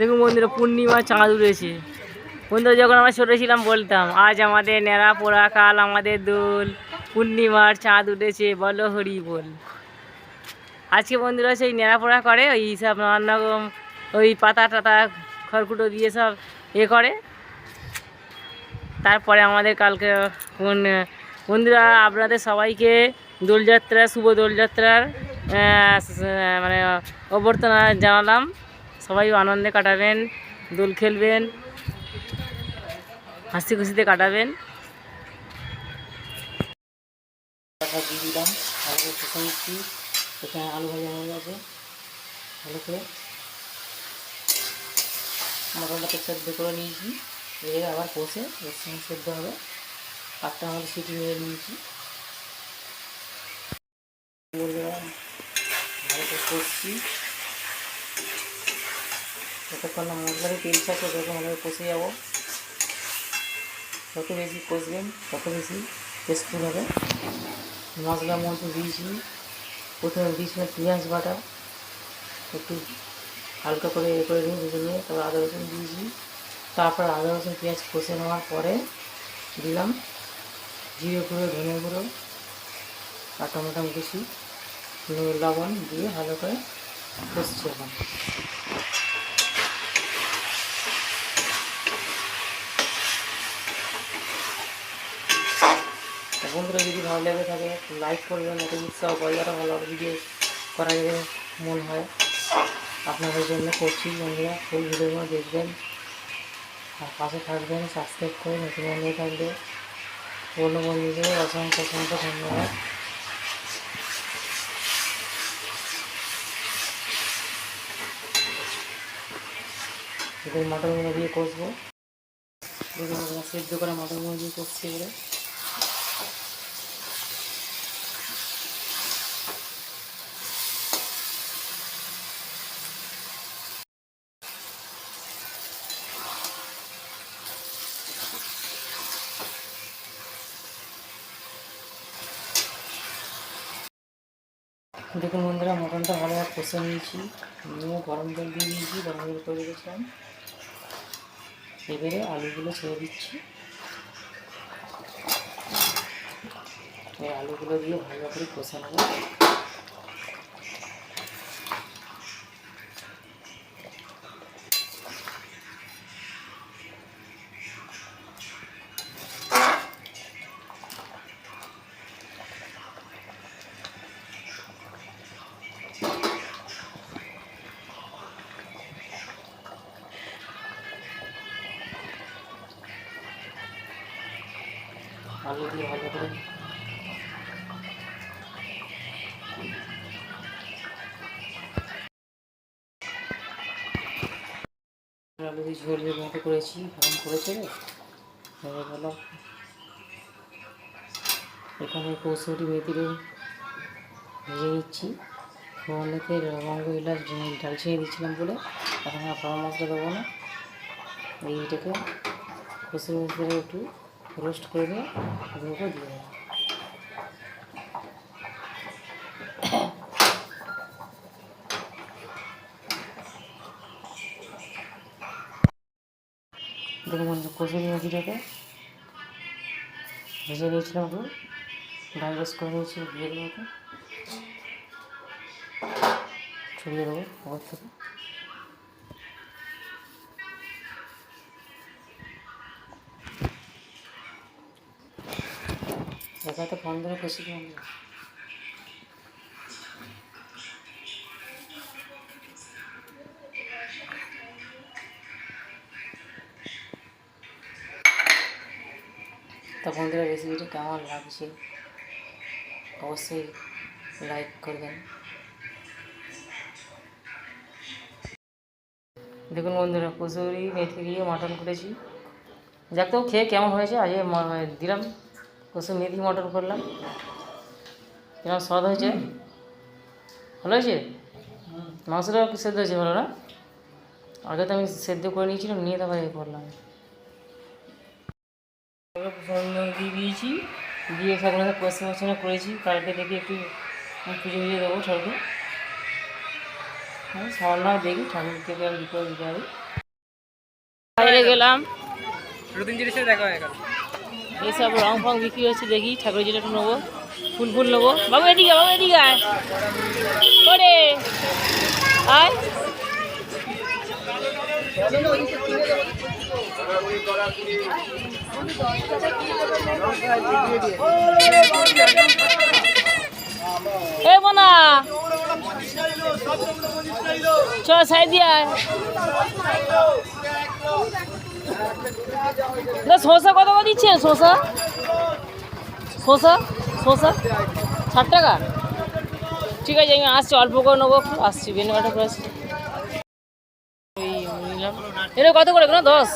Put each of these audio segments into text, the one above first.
দেখুন বন্ধুরা, পূর্ণিমা চাঁদ উঠেছে বন্ধুরা, যখন আমরা ছোটো ছিলাম, বলতাম, আজ আমাদের ন্যাড়া পোড়া কাল আমাদের দোল, পূর্ণিমার চাঁদ উঠেছে, বলো হরি বল। আজকে বন্ধুরা সেই ন্যাড়া পোড়া করে, ওই সব নানান রকম ওই পাতা টাতা, খড়কুটো দিয়ে সব এ করে। তারপরে আমাদের কালকে, কোন, বন্ধুরা আপনাদের সবাইকে দোলযাত্রা, শুভ দোলযাত্রার মানে অভ্যর্থনা জানালাম। সবাই আনন্দে কাটাবেন, দোল খেলবেন, হাসি খুশিতে কাটাবেন। দিয়ে এখানে হয়ে ভালো করে সেদ্ধ করে নিয়েছি এবারে আবার কষে এর সঙ্গে সেদ্ধ হবে পাঁচটা আমাদের সিটি মেরে নিয়েছি ভালো করে কষছি যতক্ষণ না মশলাতে তেল ছাড়ছে ততক্ষণ ভালো করে কষে যাব। যত বেশি কষবেন, তত বেশি টেস্টফুল হবে। মশলার মধ্যে দিয়েছি। প্রথমে দিয়েছিলাম পেঁয়াজ বাটা। একটু হালকা করে এ করে নিয়ে নিয়ে তারপর আদা রসুন দিয়েছি। তারপর আদা রসুন, পেঁয়াজ কষে নেওয়ার পরে দিলাম জিরে গুঁড়ো, ধনে গুঁড়ো আর টমেটো কুচি। লবণ দিয়ে ভালো করে কষছি। এখন তো বন্ধুরা যদি ভালো লেগে থাকে লাইক করবেন একটা উৎসাহ পয়সাটা ভালো ভিডিও করা যাবে মন হয়। আপনাদের জন্য করছি বন্ধুরা ফুল ভিডিওগুলো দেখবেন। আর পাশে থাকবেন সাবস্ক্রাইব করে নতুন বন্ধু থাকবে। পুরনো বন্ধুদের অসংখ্য অসংখ্য ধন্যবাদ। এদের মটরগুলো দিয়ে কষবো। সেদ্ধ করা মটরগুলো দিয়ে কষছি এবারে। দেখুন বন্ধুরা মটনটা ভালোভাবে কষে নিয়েছি। নিয়ে গরম জল দিয়ে দিয়েছি গরম জল করে রেখেছিলাম। এবারে আলুগুলো ছেড়ে দিচ্ছি। এই আলুগুলো দিয়ে ভালো করে কষে নেব। আলু দিয়ে ভালো করে। আলু দিয়ে ঝোলের মতো করেছি, গরম করেছে এখানে কৌশলী মেথিরে ভেজে নিচ্ছি। ফোড়নেতে লবঙ্গ, এলাচ দিচ্ছিলাম বলে। এখন আর গরম মশলা দেবো না। এইটাকে একটু রোস্ট করে ওগুলোকে দিয়ে দেবো। দেখুন বন্ধু কচুরি মেথিটাকে ভেজে নিয়েছিলাম একটু ড্রাই রোস্ট করে নিয়েছি দিয়ে দেবো ছড়িয়ে দেবো ওপর থেকে। এটাতে ফোন ধরে খুশি তা বন্ধুরা রেসিপিটা কেমন লাগছে? অবশ্যই লাইক করবেন। দেখুন বন্ধুরা, কচুরি, মেথি দিয়ে মটন করেছি। যাক তো, খেয়ে কেমন হয়েছে? আজ এ ম- দিলাম। কচুরি মেথি মটন করলাম। কেমন স্বাদ হয়েছে? ভালো হয়েছে? মাংসটা কি সেদ্ধ হয়েছে ভালো না? আগে তো আমি সেদ্ধ করে নিয়েছিলাম নিয়ে তারপরে করলাম। দিয়ে দিয়েছি। দিয়ে সবগুলো পশ্চিম পশ্চিমে করেছি। কালকে দেখি একটু পুজো পুজো দেবো ঠাকুর আমি সামান্য দেখি ঠাকুর থেকে আমি বিপদ দিতে বাইরে গেলাম। দেখা হয়ে গেল এইসব রং ফং বিক্রি হচ্ছে, দেখি ঠাকুরের জিনিস একটু নেব, ফুল ফুল নেব। বাবু এদিকে বাবু এদিকে আয়। করে আয়। এ বোনা চ সাইড দিয়ে আয়। না শসা কত করে দিচ্ছেন? শসা? শসা? শসা? ষাট টাকা? ঠিক আছে আমি আসছি অল্প করে নেব আসছি বেনাকাটা করে আসছি। নিলাম। এটা কত করে না দশ?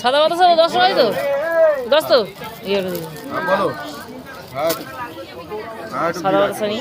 সাদা বাতাসা দশ টাকাই তো? দশ তো? ইয়ে সাদা বাতাসা নিই।